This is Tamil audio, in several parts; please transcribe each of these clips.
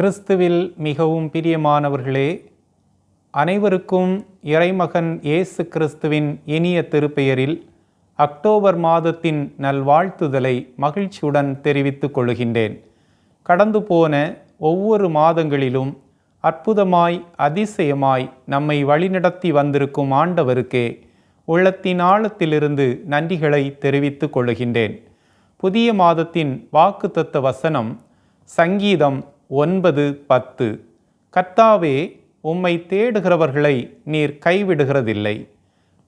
கிறிஸ்துவில் மிகவும் பிரியமானவர்களே அனைவருக்கும் இறைமகன் இயேசு கிறிஸ்துவின் இனிய திருப்பெயரில் அக்டோபர் மாதத்தின் நல்வாழ்த்துதலை மகிழ்ச்சியுடன் தெரிவித்துக் கொள்கின்றேன். கடந்து போன ஒவ்வொரு மாதங்களிலும் அற்புதமாய் அதிசயமாய் நம்மை வழிநடத்தி வந்திருக்கும் ஆண்டவருக்கே உள்ளத்தின் ஆழத்திலிருந்து நன்றிகளை தெரிவித்துக் கொள்கின்றேன். புதிய மாதத்தின் வாக்குத்தத்த வசனம் சங்கீதம் ஒன்பது பத்து. கர்த்தாவே உம்மை தேடுகிறவர்களை நீர் கைவிடுகிறதில்லை.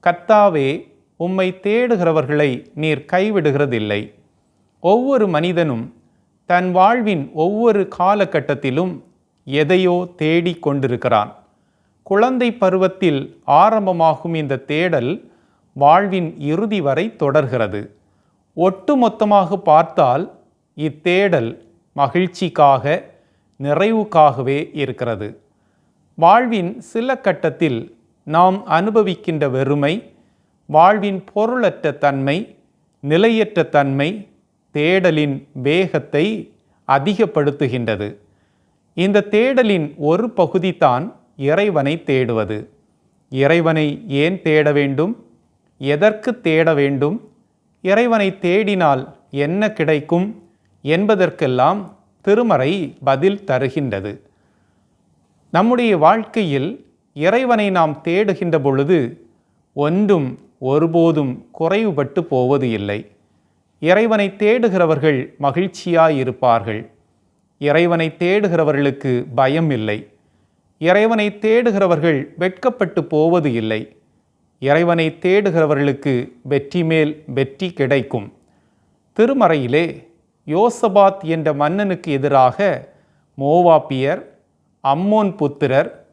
கர்த்தாவே உம்மை தேடுகிறவர்களை நீர் கைவிடுகிறதில்லை. ஒவ்வொரு மனிதனும் தன் வாழ்வின் ஒவ்வொரு காலகட்டத்திலும் எதையோ தேடிக் கொண்டிருக்கிறான். குழந்தை பருவத்தில் ஆரம்பமாகும் இந்த தேடல் வாழ்வின் இறுதி வரை தொடர்கிறது. ஒட்டுமொத்தமாக பார்த்தால் இத்தேடல் மகிழ்ச்சிக்காக நிறைவுக்காகவே இருக்கிறது. வாழ்வின் சில கட்டத்தில் நாம் அனுபவிக்கின்ற வெறுமை வாழ்வின் பொருளற்ற தன்மை நிலையற்ற தன்மை தேடலின் வேகத்தை அதிகப்படுத்துகின்றது. இந்த தேடலின் ஒரு பகுதிதான் இறைவனை தேடுவது. இறைவனை ஏன் தேட வேண்டும்? எதற்கு தேட வேண்டும்? இறைவனை தேடினால் என்ன கிடைக்கும்? என்பதற்கெல்லாம் திருமறை பதில் தருகின்றது. நம்முடைய வாழ்க்கையில் இறைவனை நாம் தேடுகின்ற பொழுது ஒன்றும் ஒருபோதும் குறைவுபட்டு போவது இல்லை. இறைவனை தேடுகிறவர்கள் மகிழ்ச்சியாயிருப்பார்கள் இறைவனை தேடுகிறவர்களுக்கு பயம் இல்லை. இறைவனை தேடுகிறவர்கள் வெட்கப்பட்டு போவது இல்லை. இறைவனை தேடுகிறவர்களுக்கு வெற்றி மேல் வெற்றி கிடைக்கும். திருமறையிலே யோசபாத் என்ற மன்னனுக்கு எதிராக மோவாப்பியர் அம்மோன் புத்திரர்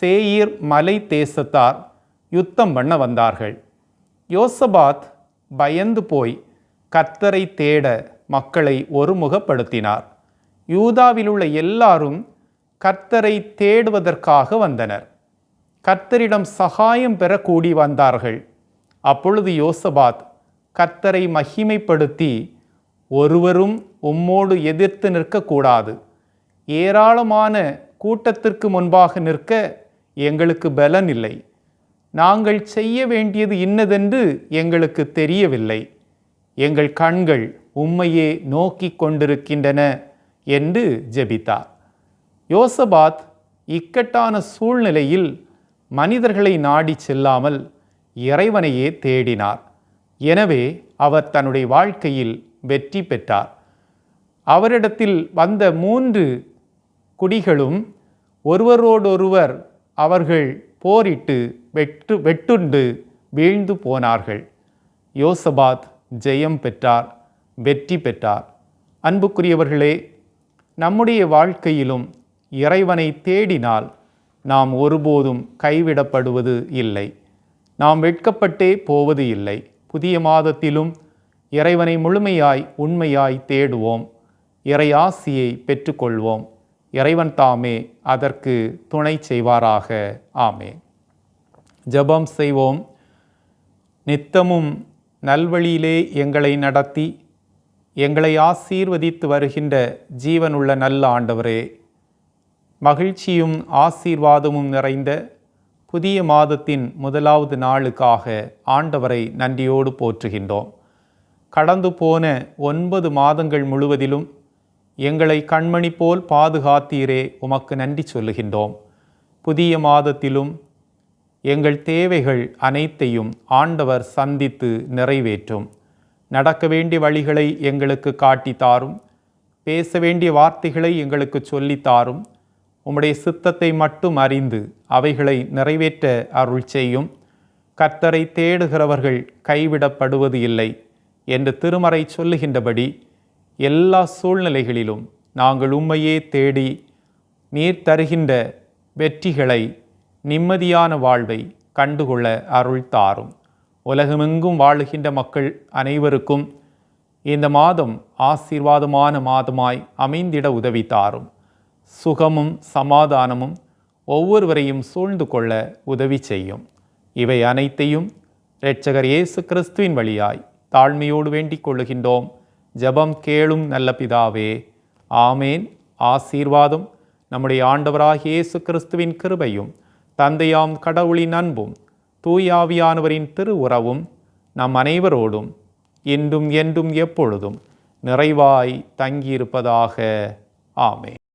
சேயீர் மலை தேசத்தார் யுத்தம் பண்ண வந்தார்கள். யோசபாத் பயந்து போய் கத்தரை தேட மக்களை ஒருமுகப்படுத்தினார். யூதாவில் உள்ள எல்லாரும் கர்த்தரை தேடுவதற்காக வந்தனர். கர்த்தரிடம் சகாயம் பெற கூடி வந்தார்கள். அப்பொழுது யோசபாத் கர்த்தரை மகிமைப்படுத்தி ஒருவரும் உம்மோடு எதிர்த்து நிற்கக்கூடாது. ஏராளமான கூட்டத்திற்கு முன்பாக நிற்க எங்களுக்கு பலன் இல்லை. நாங்கள் செய்ய வேண்டியது இன்னதென்று எங்களுக்கு தெரியவில்லை. எங்கள் கண்கள் உம்மையே நோக்கிக் கொண்டிருக்கின்றன என்று ஜெபித்தார். யோசபாத் இக்கட்டான சூழ்நிலையில் மனிதர்களை நாடி செல்லாமல் இறைவனையே தேடினார். எனவே அவர் தன்னுடைய வாழ்க்கையில் வெற்றி பெற்றார். அவரிடத்தில் வந்த மூன்று குடிகளும் ஒருவரோடொருவர் அவர்கள் போரிட்டு வெட்டு வெட்டுண்டு வீழ்ந்து போனார்கள். யோசபாத் ஜெயம் பெற்றார் வெற்றி பெற்றார். அன்புக்குரியவர்களே நம்முடைய வாழ்க்கையிலும் இறைவனை தேடினால் நாம் ஒருபோதும் கைவிடப்படுவது இல்லை. நாம் வெட்கப்பட்டே போவது இல்லை. புதிய மாதத்திலும் இறைவனை முழுமையாய் உண்மையாய் தேடுவோம். இறையாசியை பெற்றுக்கொள்வோம். இறைவன் தாமே அதற்கு துணை செய்வாராக. ஆமே ஜெபம் செய்வோம். நித்தமும் நல்வழியிலே எங்களை நடத்தி எங்களை ஆசீர்வதித்து வருகின்ற ஜீவனுள்ள நல்ல ஆண்டவரே மகிழ்ச்சியும் ஆசீர்வாதமும் நிறைந்த புதிய மாதத்தின் முதலாவது நாளுக்காக ஆண்டவரை நன்றியோடு போற்றுகின்றோம். கடந்து போன ஒன்பது மாதங்கள் முழுவதிலும் எங்களை கண்மணி போல் பாதுகாத்தீரே உமக்கு நன்றி சொல்லுகின்றோம். புதிய மாதத்திலும் எங்கள் தேவைகள் அனைத்தையும் ஆண்டவர் சந்தித்து நிறைவேற்றும். நடக்க வேண்டிய வழிகளை எங்களுக்கு காட்டி தாரும். பேச வேண்டிய வார்த்தைகளை எங்களுக்கு சொல்லித் தாரும். உம்முடைய சித்தத்தை மட்டும் அறிந்து அவைகளை நிறைவேற்ற அருள் செய்யும். கர்த்தரை தேடுகிறவர்கள் கைவிடப்படுவது இல்லை. என்று திருமறை சொல்லுகின்றபடி எல்லா சூழ்நிலைகளிலும் நாங்கள் உண்மையே தேடி நீர் தருகின்ற வெற்றிகளை நிம்மதியான வாழ்வை கண்டுகொள்ள அருள் தாரும். உலகமெங்கும் வாழுகின்ற மக்கள் அனைவருக்கும் இந்த மாதம் ஆசீர்வாதமான மாதமாய் அமைந்திட உதவி தாரும். சுகமும் சமாதானமும் ஒவ்வொருவரையும் சூழ்ந்து கொள்ள உதவி செய்யும். இவை அனைத்தையும் இரட்சகர் இயேசு கிறிஸ்துவின் வழியாய் தாழ்மையோடு வேண்டிக் கொள்ளுகின்றோம். ஜெபம் கேளும் நல்ல பிதாவே ஆமேன். ஆசீர்வாதம் நம்முடைய ஆண்டவராக இயேசு கிறிஸ்துவின் கிருபையும் தந்தையாம் கடவுளின் அன்பும் தூயாவியானவரின் திரு உறவும் நம் அனைவரோடும் இன்றும் என்றும் எப்பொழுதும் நிறைவாய் தங்கியிருப்பதாக. ஆமே